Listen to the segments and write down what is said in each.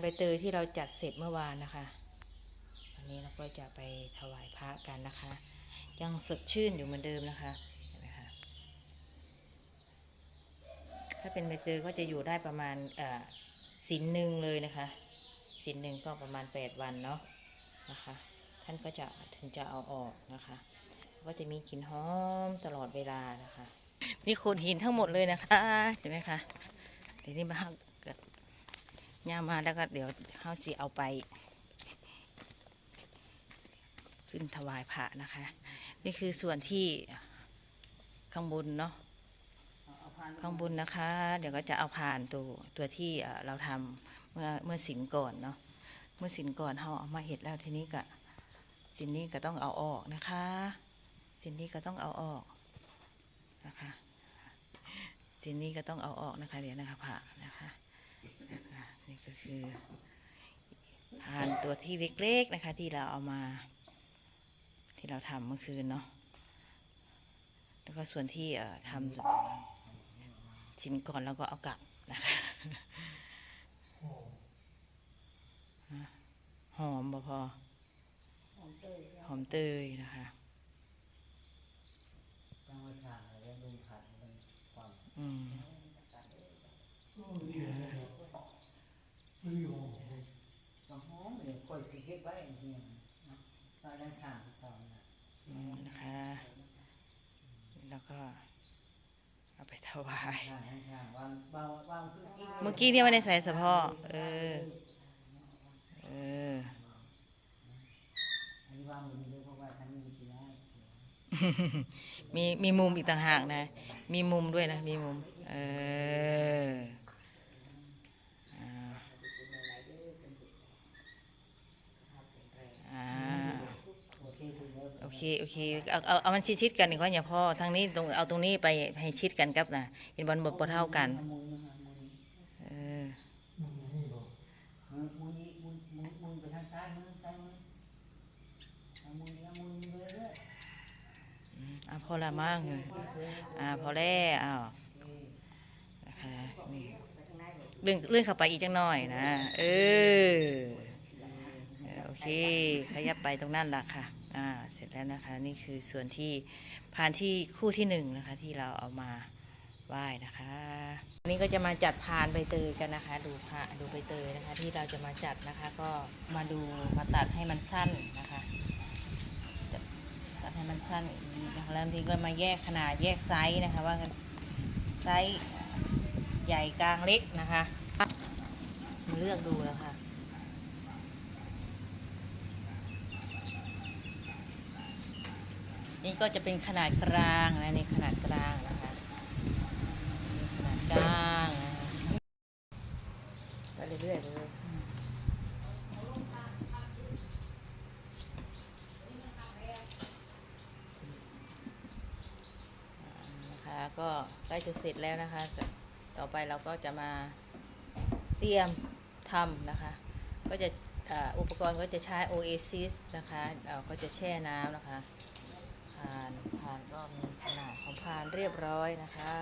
ใบเตยที่เราจัดเสร็จเมื่อวานนะคะ วันนี้เราก็จะไปถวายพระกันนะคะ ยังสดชื่นอยู่เหมือนเดิมนะคะเห็นไหมคะถ้าเป็นใบเตยก็จะอยู่ได้ประมาณเอ่อสินหนึ่งเลยนะคะสินหนึ่งก็ประมาณ 8 วันเนาะนะคะ ท่านก็จะถึงจะเอาออกนะคะ ก็จะมีกลิ่นหอมตลอดเวลานะคะ มีโขดหินทั้งหมดเลยนะคะเห็นไหมคะเดี๋ยวนี้มา ย่ามาแล้วก็เดี๋ยวเขาสิเอาไป ขึ้นถวายพระนะคะ นี่คือส่วนที่ข้างบนเนาะข้างบนนะคะ เดี๋ยวก็จะเอาผ่านตัวตัวที่เราทำเมื่อเมื่อสินก่อนเนาะเมื่อสินก่อนเขาเอามาเห็ดแล้วทีนี้ก็สินนี้ก็ต้องเอาออกนะคะ สินนี้ก็ต้องเอาออกนะคะสินนี้ก็ต้องเอาออกนะคะเดี๋ยวนะคะผ่านะคะ นะคะนี่ก็คือผ่านตัวที่เล็กๆนะคะ ที่เราเอามา ที่เราทำเมื่อคืนเนาะแล้วก็ส่วนที่เอ่อทำชิ้นก่อนแล้วก็เอากลับนะคะหอมบ่พอหอมเตยนะคะอืม ก็หอมเลยคอยสิเก็บไว้เฮียนะตอนนั้นทางตอนน่ะนี่นะคะ แล้วก็เอาไปถวายทางทางวางวางวางคือกินเมื่อกี้เนี่ยไม่ได้ใส่สะโพกเออ เออ อันนี้วางมันเลยเพราะว่าทันมีสิได้มีมีมุมอีกต่างหากนะ มีมุมด้วยนะ มีมุม เออาอ่า โอเคคุณแล้ว โอ เคโอเคเอาเอาเอามันชิดๆกันดีกว่าอย่าพ่อทางนี้ตรงเอาตรงนี้ไปให้ชิดกันครับนะเห็นบอลบทเท่ากันเออมุมมุมนี้มุมมุมมุมไปทางซ้ายมือซ้ายมือทางมุมนี้เอามุมนี้เลยเลยอะพอละมั่งอ่าพอแล้วอ้าวนะคะนี่เลื่อนเลื่อนเข้าไปอีกจังหน่อยนะ เออเออโอเค ขยับไปตรงนั้นละค่ะ อ่าเสร็จแล้วนะคะนี่คือส่วนที่พานที่คู่ที่หนึ่งนะคะที่เราเอามาไหว้นะคะวันนี้ก็จะมาจัดพานใบเตยกันนะคะ ดูพระดูใบเตยนะคะ ที่เราจะมาจัดนะคะ ก็มาดูมาตัดให้มันสั้นนะคะตัดให้มันสั้นอีกนิดนะคะแล้วทีก็มาแยกขนาดแยกไซส์นะคะ ว่าไซส์ใหญ่กลางเล็กนะคะ มาเลือกดูแล้วค่ะ นี่ก็จะเป็นขนาดกลางนะนี่ขนาดกลางนะคะขนาดกลางนะไปเรื่อยๆเลยนะคะก็ใกล้จะเสร็จแล้วนะคะ ต่อไปเราก็จะมาเตรียมทำนะคะ ก็จะอุปกรณ์ก็จะใช้ Oasis นะคะเอ่อก็จะแช่น้ำนะคะ ก็มีขนาดของพานเรียบร้อยนะคะ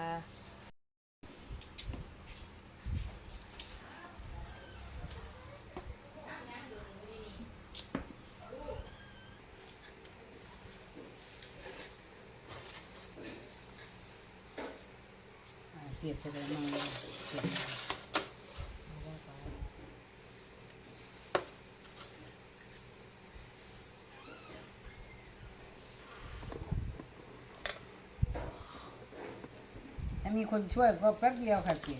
อาเสียบเสร็จแล้วมาเสียบเอาไว้ไป ถ้ามีคนช่วยก็แป๊บเดียวค่ะสิ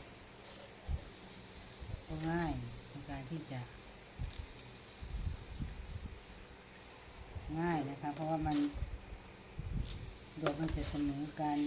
ง่ายในการที่จะ ง่ายนะคะ เพราะว่ามันดอกมันจะเสมอกัน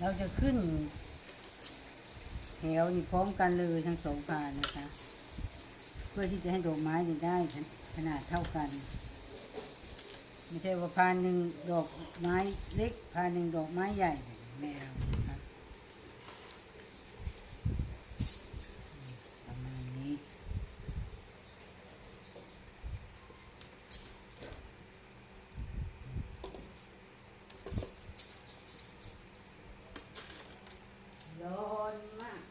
เราจะขึ้นแถวนี่พร้อมกันเลยทั้งสองพานนะคะ เพื่อที่จะให้ดอกไม้ได้ขนาดเท่ากัน ไม่ใช่ว่าพานหนึ่งดอกไม้เล็กพานหนึ่งดอกไม้ใหญ่ไม่เอานะคะประมาณนี้ ร้อนมาก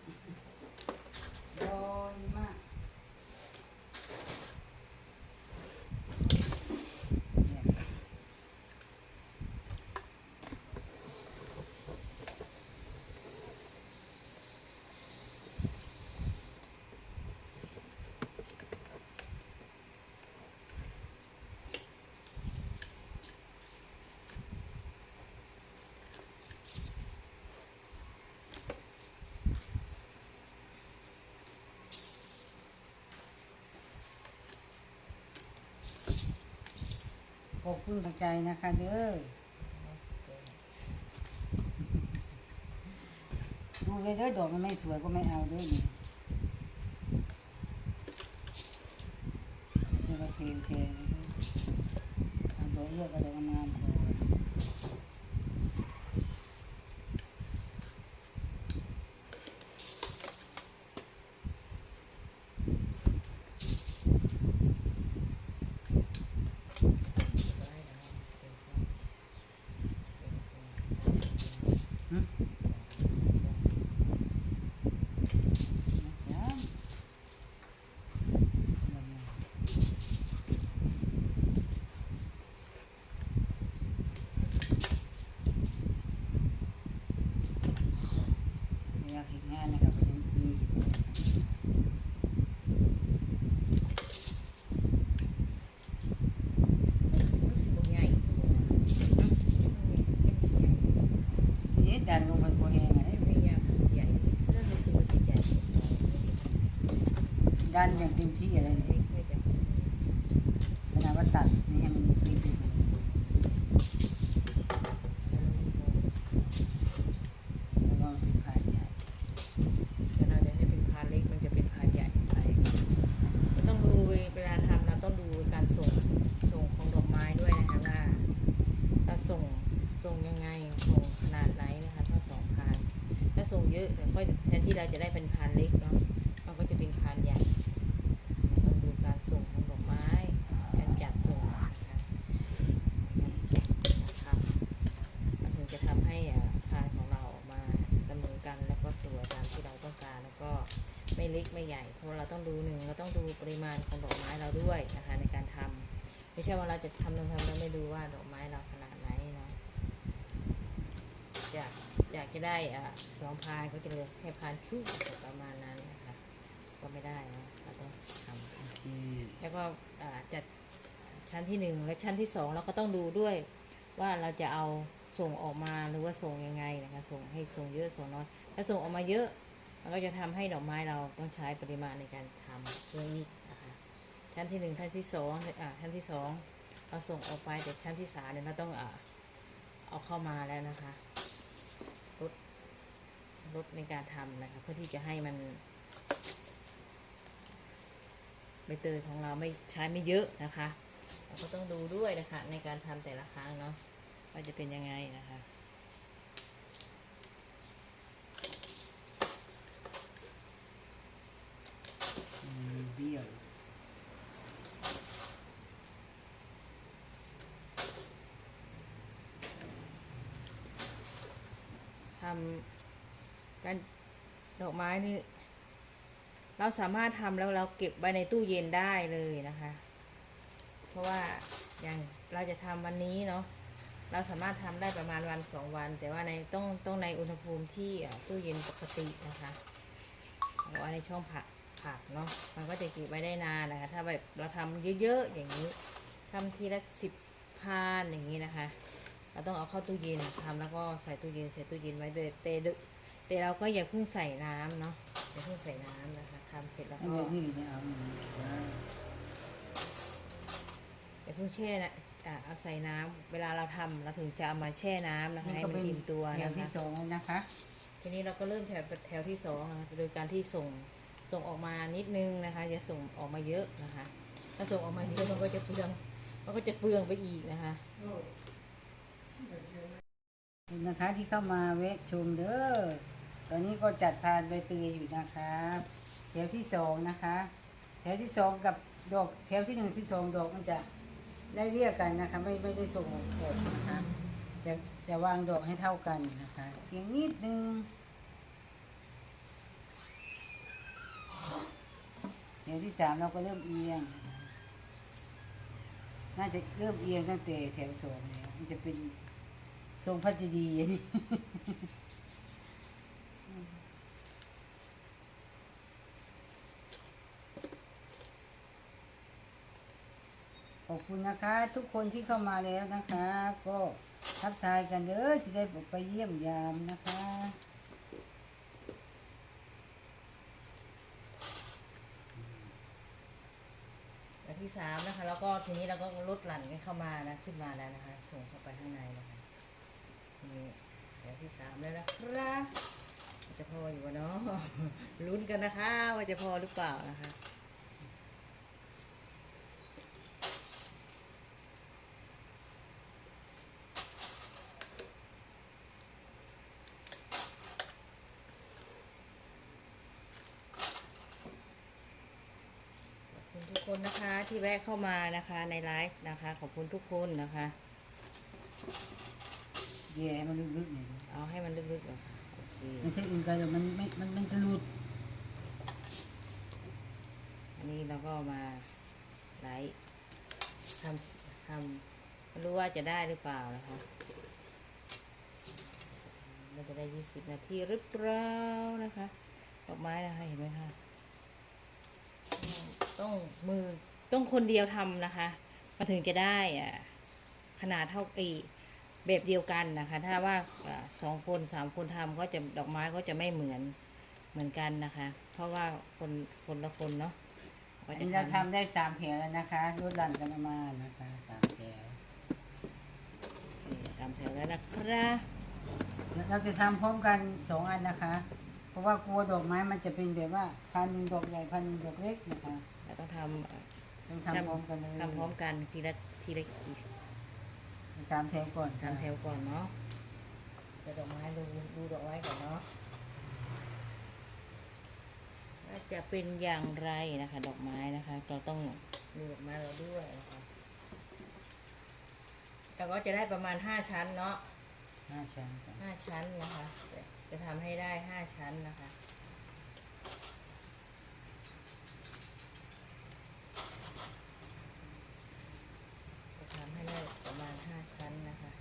ร้อนมากเนี่ย ขอบคุณปัจจัยนะคะเด้อดูเลยเด้อดอกมันไม่สวยก็ไม่เอาด้วยนี่เสื้อโอเคโอเคเอาดอกเลือกเอาดอกงามๆพอย้ำอยากเห็นงานนะครับวันนี้มีเห็นเลยค่ะ ใหญ่ นี่ดันลงไปพอแห้งไง ไม่ใหญ่ใหญ่นั่นเป็นส่วนที่ใหญ่ ดันอย่างเต็มที่อะไรเนี่ย ไม่ใหญ่ ขนาดว่าตัดนี่ให้มันตีตีแล้วก็สิผ่านใหญ่ แต่เราจะให้เป็นพานเล็กมันจะเป็นพานใหญ่ไปก็ต้องดูเวลาทำเราต้องดูการส่งส่งของดอกไม้ด้วยนะคะว่าถ้าส่งส่งยังไงส่งขนาดไหนนะคะถ้าสองพาน ถ้าส่งเยอะเดี๋ยวก็แทนที่เราจะได้เป็นพานเล็กเนาะมันก็จะเป็นพานใหญ่เราต้องดูการส่งของดอกไม้การจัดส่งนะคะนะครับมันถึงจะทำให้อ่าพานของเราออกมาเสมอกันแล้วก็สวยตามที่เราต้องการแล้วก็ ไม่เล็กไม่ใหญ่ เพราะเราต้องดูหนึ่งเราต้องดูปริมาณของดอกไม้เราด้วยนะคะในการทำไม่ใช่ว่าเราจะทำทำทำแล้วไม่ดูว่าดอกไม้เราขนาดไหนเนาะอยากอยากจะได้อะสองพานก็จะเหลือแค่พานครึ่งประมาณนั้นนะคะก็ไม่ได้นะเราต้องทโอเคำแล้วก็อ่าจัดชั้นที่หนึ่งและชั้นที่สองเราก็ต้องดูด้วยว่าเราจะเอาส่งออกมาหรือว่าส่งยังไงนะคะส่งให้ส่งเยอะส่งน้อยถ้าส่งออกมาเยอะ มันก็จะทำให้ดอกไม้เราต้องใช้ปริมาณในการทำเพิ่มอีกนะคะชั้นที่หนึ่งชั้นที่สองอ่าชั้นที่สองเราส่งออกไปแต่ชั้นที่สามเนี่ยเราต้องอ่าเอาเข้ามาแล้วนะคะลดลดในการทำนะคะเพื่อที่จะให้มันใบเตยของเราไม่ใช้ไม่เยอะนะคะ เราก็ต้องดูด้วยนะคะในการทำแต่ละครั้งเนาะว่าจะเป็นยังไงนะคะ อืมเบี้ยว ทำ การดอกไม้นี่เราสามารถทำแล้วเราเก็บไว้ในตู้เย็นได้เลยนะคะ เพราะว่าอย่างเราจะทำวันนี้เนาะเราสามารถทำได้ประมาณวันสองวัน แต่ว่าในต้องต้องในอุณหภูมิที่ตู้เย็นปกตินะคะเอาไว้ในช่องผักผักเนาะมันก็จะเก็บไว้ได้นานนะคะ ถ้าแบบเราทำเยอะๆอย่างนี้ทำทีละสิบพานอย่างนี้นะคะ เราต้องเอาเข้าตู้เย็นทำแล้วก็ใส่ตู้เย็นใส่ตู้เย็นไว้เลยแต่ดึแต่เราก็อย่าเพิ่งใส่น้ำเนาะอย่าเพิ่งใส่น้ำนะคะทำเสร็จแล้วให้ก็แบบนี้เนี่ยเอาหนึ่งอย่าเพิ่งแช่นะอ่าเอาใส่น้ำเวลาเราทำเราถึงจะเอามาแช่น้ำนะคะนี่ให้ก็มันเป็นอิ่มตัวแถวนะที่คะสองแล้วนะคะ ทีนี้เราก็เริ่มแถวแถวที่สองนะคะโดยการที่ส่งส่งออกมานิดนึงนะคะอย่าส่งออกมาเยอะนะคะ ถ้าส่งออกมาเยอะมันก็จะเปลืองมันก็จะเปลืองไปอีกนะคะขอบคุณ นะคะที่เข้ามาแวะชมเด้อ ตอนนี้ก็จัดพานใบเตยอยู่นะคะแถวที่สองนะคะ แถวที่สองกับดอกแถวที่หนึ่งที่สองดอกมันจะได้เรียกกันนะคะ ไม่ไม่ได้ส่งออกนะคะ จะจะวางดอกให้เท่ากันนะคะเพียงนิดนึง แถวที่สามเราก็เริ่มเอียง น่าจะเริ่มเอียงตั้งแต่แถวสองแล้วมันจะเป็น ทรงพัชดีอันนี้ขอบคุณนะคะ ทุกคนที่เข้ามาแล้วนะคะ ก็ทักทายกันเด้อสิได้ไปเยี่ยมยามนะคะแบบที่สามนะคะ แล้วก็ทีนี้เราก็ลดหลั่นกันเข้ามานะ ขึ้นมาแล้วนะคะ ส่งเข้าไปข้างในนะคะ นี้แบบที่สามแล้วนะครับจะพออยู่วะเนาะลุ้นกันนะคะ ว่าจะพอหรือเปล่านะคะขอบคุณทุกคนนะคะที่แวะเข้ามานะคะในไลฟ์นะคะ ขอบคุณทุกคนนะคะ แย่มันลึกๆหน่อยเอาให้มันลึกๆเลยค่ะโอเคไม่ใช่อื่นกันหรอกมันไม่มันมันจะหลุดอันนี้เราก็มาไลฟ์ทำทำไม่รู้ว่าจะได้หรือเปล่านะคะเราจะได้ยี่สิบนาทีหรือเปล่านะคะดอกไม้นะคะเห็นไหมคะต้องมือต้องคนเดียวทำนะคะมาถึงจะได้อะขนาดเท่าอี แบบเดียวกันนะคะ ถ้าว่าอ่าสองคนสามคนทำก็จะดอกไม้ก็จะไม่เหมือนเหมือนกันนะคะ เพราะว่าคนคนละคนเนาะก็อันจะนี้เราทำได้สามแถวแล้วนะคะลดหลั่นกันออกมานะคะสามแถวนี่สามแถวแล้วนะครับเราจะทำพร้อมกันสองอันนะคะ เพราะว่ากลัวดอกไม้มันจะเป็นแบบว่าพันหนึ่งดอกใหญ่พันหนึ่งดอกเล็กนะคะเราต้องทำเอ่อต้องทำพร้อมกันเลยทำพร้อมกันทีละทีละกี่ สามแถวก่อนสามแถวก่อนเนาะเดี๋ยวดอกไม้ดูดูดอกไม้ก่อนเนาะว่าจะเป็นอย่างไรนะคะ ดอกไม้นะคะ เราต้องดูดอกไม้เราด้วยนะคะเราก็จะได้ประมาณห้าชั้นเนาะห้าชั้นก่อนห้าชั้นนะคะ จะจะทำให้ได้ห้าชั้นนะคะจะทำให้ได้ประมาณห้าชั้นนะคะ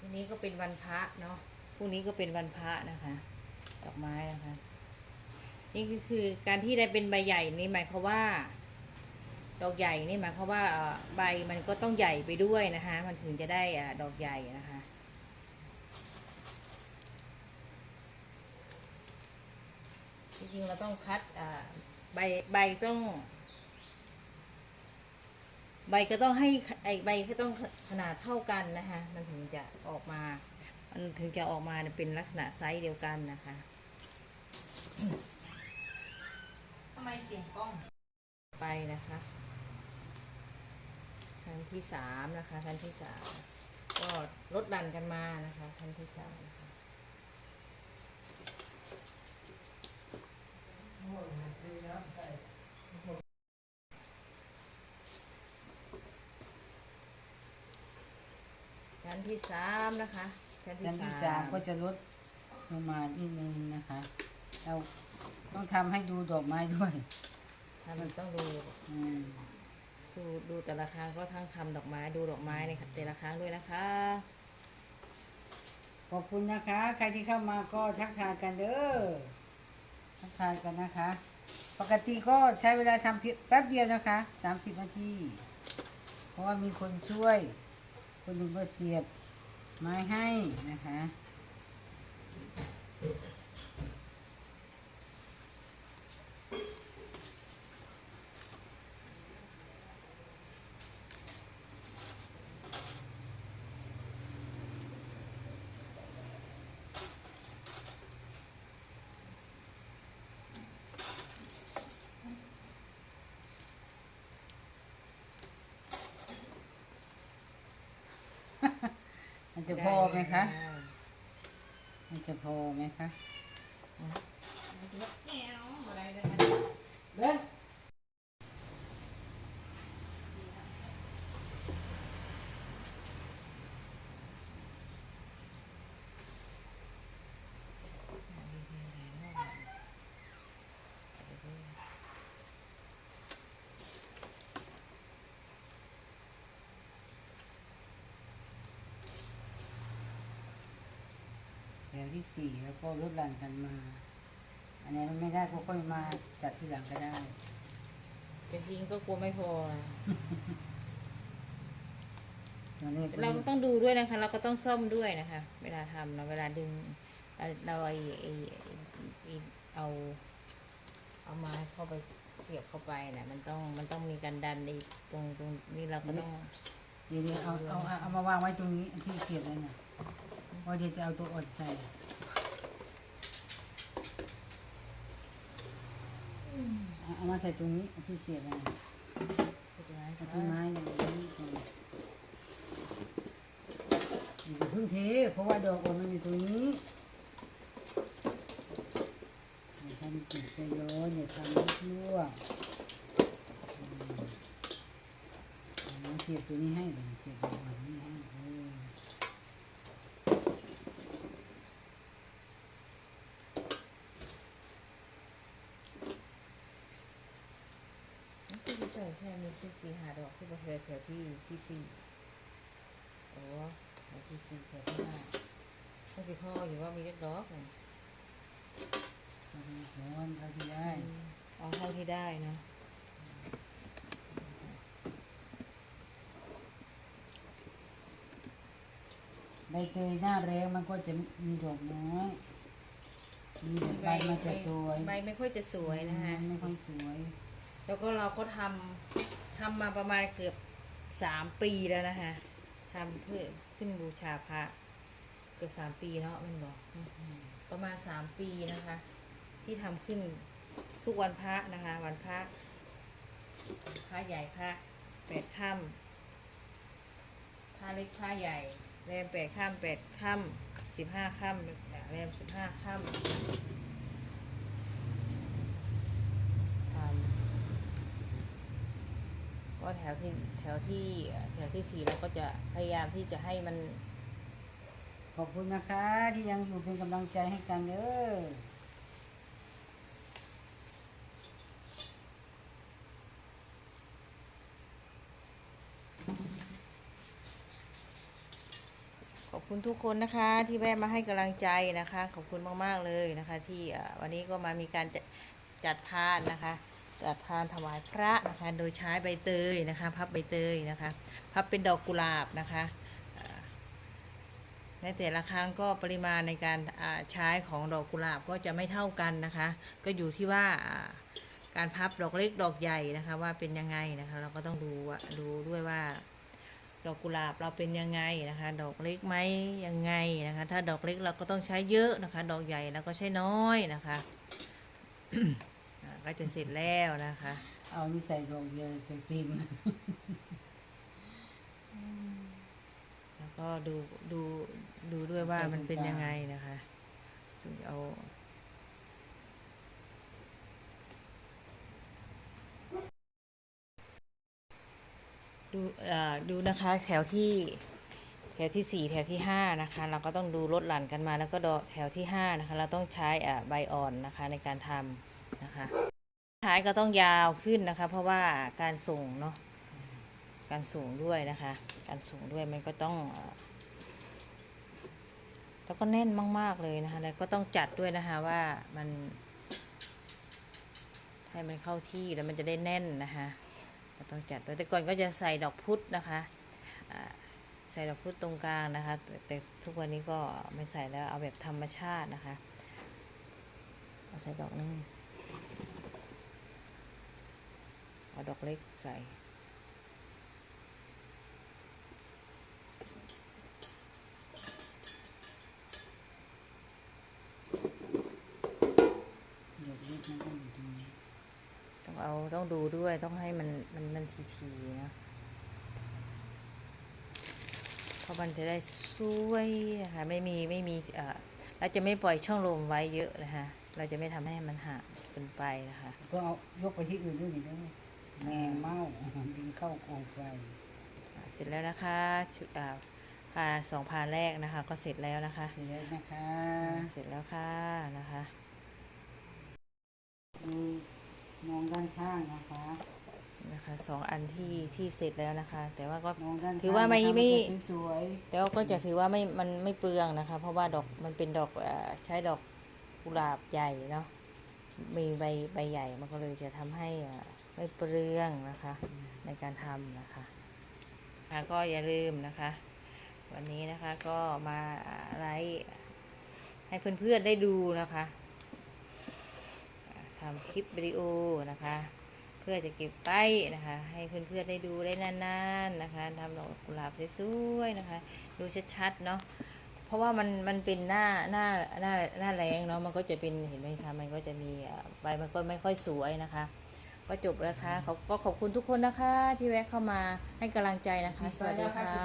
พรุ่งนี้ ก็เป็นวันพระเนาะพรุ่งนี้ก็เป็นวันพระนะคะดอกไม้นะคะ นี่ก็คือการที่ได้เป็นใบใหญ่นี่หมายความว่า ดอกใหญ่นี่หมายความว่าใบมันก็ต้องใหญ่ไปด้วยนะคะ มันถึงจะได้อดอกใหญ่นะคะจริงๆเราต้องคัดใบใบต้อง ใบก็ต้องให้ไอใบก็ต้องขนาดเท่ากันนะคะ มันถึงจะออกมา มันถึงจะออกมาเนี่ยเป็นลักษณะไซส์เดียวกันนะคะทำไมเสียงกล้อง ไปนะคะขั้นที่สามนะคะขั้นที่สามก็ลดดันกันมานะคะขั้นที่สามนะคะขั้น ที่สามนะคะขั้นชั้นที่สามก็จะลดลงมานิดนึงนะคะ เราต้องทำให้ดูดอกไม้ด้วยทำต้องดูอืมดูดูแต่ละครั้งก็ทั้งทำดอกไม้ดูดอกไม้ในแต่ละครั้งด้วยนะคะ ขอบคุณนะคะ ใครที่เข้ามาก็ทักทายกันเด้อทักทายกันนะคะ ปกติก็ใช้เวลาทำเพียงแป๊บเดียวนะคะ30นาทีเพราะว่ามีคนช่วย คนหนึ่งก็เสียบ ไม้ให้นะคะ มัน จะพอไหมคะมันจะพอไหมคะ เบิ้ล แถว ที่สี่แล้วก็ลดหลั่นกันมา อันนี้มันไม่ได้ก็ค่อยมาจัดทีหลังก็ได้จริงๆก็กลัวไม่พอนะตอนนี้ก็เราก็ต้องดูด้วยนะคะ เราก็ต้องซ่อมด้วยนะคะ เวลาทำเราเวลาดึงเราเราไอไอไอ้เอา เอาไม้เข้าไปเสียบเข้าไปนะมันต้องมันต้องมีการดันในตรงตรงนี้เราก็ต้อง เดี๋ยวนี้เอาเอาเอาเอามาวางไว้ตรงนี้อันที่เสียบเลยนะเพราะเดี๋ยวจะเอาตัวอดใส่ เอามาใส่ตรงนี้อันที่เสียบเลยนะอันที่ไม้อย่างนี้ตรงนี้อย่าเพิ่งเท เพราะว่าดอกอมมันอยู่ตรงนี้ทำจิตใจร้อนอย่าทำให้ลวกอืมเอาเสียบตัวนี้ให้เสียบตัวนี้ให้เออ ที่ใส่แค่มีที่สี่หาดอกที่ประเทศแถวที่ที่สี่โอ้แถวที่สี่แถวที่ห้าก็สิพ่ออยู่ว่ามีเล็กดอกนะเอาไปร้อนเท่าที่ได้เอาเท่าที่ได้นะใบเตยหน้าแรงมันก็จะมีดอกน้อยมีแต่ใบมันจะสวย ใบไม่ค่อยจะสวยนะคะมันไม่ค่อยสวย แล้วก็เราก็ทำ ทำมาประมาณเกือบสามปีแล้วนะคะทำเพื่อขึ้นบูชาพระเกือบสามปีเนาะมันบอกประมาณสามปีนะคะ ที่ทำขึ้นทุกวันพระนะคะ วันพระพระใหญ่พระแปดค่ำพระเล็กพระใหญ่แรมแปดค่ำแปดค่ำสิบห้าค่ำแรมสิบห้าค่ำทำก็แถวที่แถวที่แถวที่สี่เราก็จะพยายามที่จะให้มัน ขอบคุณนะคะ ที่ยังอยู่เป็นกำลังใจให้กันเด้อขอบคุณทุกคนนะคะที่แวะมาให้กำลังใจนะคะ ขอบคุณมาก ๆ เลยนะคะ ที่เอ่อวันนี้ก็มามีการจัดจัดทานนะคะ จัดทานถวายพระนะคะโดยใช้ใบเตยนะคะ พับใบเตยนะคะพับเป็นดอกกุหลาบนะคะในแต่ละครั้งก็ปริมาณในการใช้ของดอกกุหลาบก็จะไม่เท่ากันนะคะ ก็อยู่ที่ว่าการพับดอกเล็กดอกใหญ่นะคะ ว่าเป็นยังไงนะคะ เราก็ต้องดูดูด้วยว่า ดอกกุหลาบเราเป็นยังไงนะคะ ดอกเล็กไหมยังไงนะคะ ถ้าดอกเล็กเราก็ต้องใช้เยอะนะคะ ดอกใหญ่เราก็ใช้น้อยนะคะ ก็จะเสร็จแล้วนะคะ เอานี่ใส่ดอกเดียวจะเต็มแล้วก็ดูดูดูด้วยว่ามันเป็นยังไงนะคะส่วนเอาดูเอ่อดูนะคะแถวที่แถวที่สี่แถวที่ห้านะคะ เราก็ต้องดูลดหลั่นกันมาแล้วก็ดอกแถวที่ห้านะคะ เราต้องใช้อ่าใบอ่อนนะคะในการทำนะคะ ท้ายก็ต้องยาวขึ้นนะคะ เพราะว่าการส่งเนาะการสูงด้วยนะคะ การสูงด้วยมันก็ต้องแล้วก็แน่นมาก ๆเลยนะคะแล้วก็ต้องจัดด้วยนะคะว่ามันให้มันเข้าที่แล้วมันจะได้แน่นนะคะเราต้องจัดด้วยแต่ก่อนก็จะใส่ดอกพุธนะคะใส่ดอกพุธตรงกลางนะคะ แต่แต่ทุกวันนี้ก็ไม่ใส่แล้วเอาแบบธรรมชาตินะคะเอาใส่ดอกนึง เอาดอกเล็กใส่เดี๋ยวเล็กมันก็อยู่ตรงนี้ต้องเอาต้องดูด้วยต้องให้มันมันมันทีทีๆนะเพราะมันจะได้สวยนะคะไม่มีไม่มีเอ่อเราจะไม่ปล่อยช่องลมไว้เยอะนะคะ เราจะไม่ทำให้มันห่างเกินไปนะคะ ก็เอายกไปที่อื่นด้วยนี่ด้วย แมงเม่าบินเข้ากองไฟอ่าเสร็จแล้วนะคะชุดอ่าพาสองพาแรกนะคะ ก็เสร็จแล้วนะคะ เสร็จแล้วนะคะเสร็จแล้วค่ะนะคะดูมองด้านข้างนะคะนะคะสองอันที่ที่เสร็จแล้วนะคะ แต่ว่าก็ มองด้านข้งถือว่าไม่นะคะไม่ นจะสวยแต่ว่าก็จะถือว่าไม่มันไม่เปลืองนะคะ เพราะว่าดอกมันเป็นดอกเออใช้ดอกกุหลาบใหญ่เนาะมีใบใบใหญ่มันก็เลยจะทำให้เอ่อ ไม่เปลืองนะคะ ในการทำนะคะค่ะก็อย่าลืมนะคะ วันนี้นะคะก็มาไลฟ์ให้เพื่อนๆได้ดูนะคะทำคลิปวิดีโอนะคะ เพื่อจะเก็บไปนะคะ ให้เพื่อนๆได้ดูได้นานๆนะคะทำดอกกุหลาบสวยๆนะคะ ดูชัดๆเนาะเพราะว่ามันมันเป็นหน้าหน้าหน้าหน้าแรงเนาะมันก็จะเป็นเห็นไหมคะมันก็จะมีใบมันก็ไม่ค่อยสวยนะคะ ก็จบแล้วค่ะขอก็ขอบคุณทุกคนนะคะที่แวะเข้ามาให้กำลังใจนะคะ สวัสดีค่ะ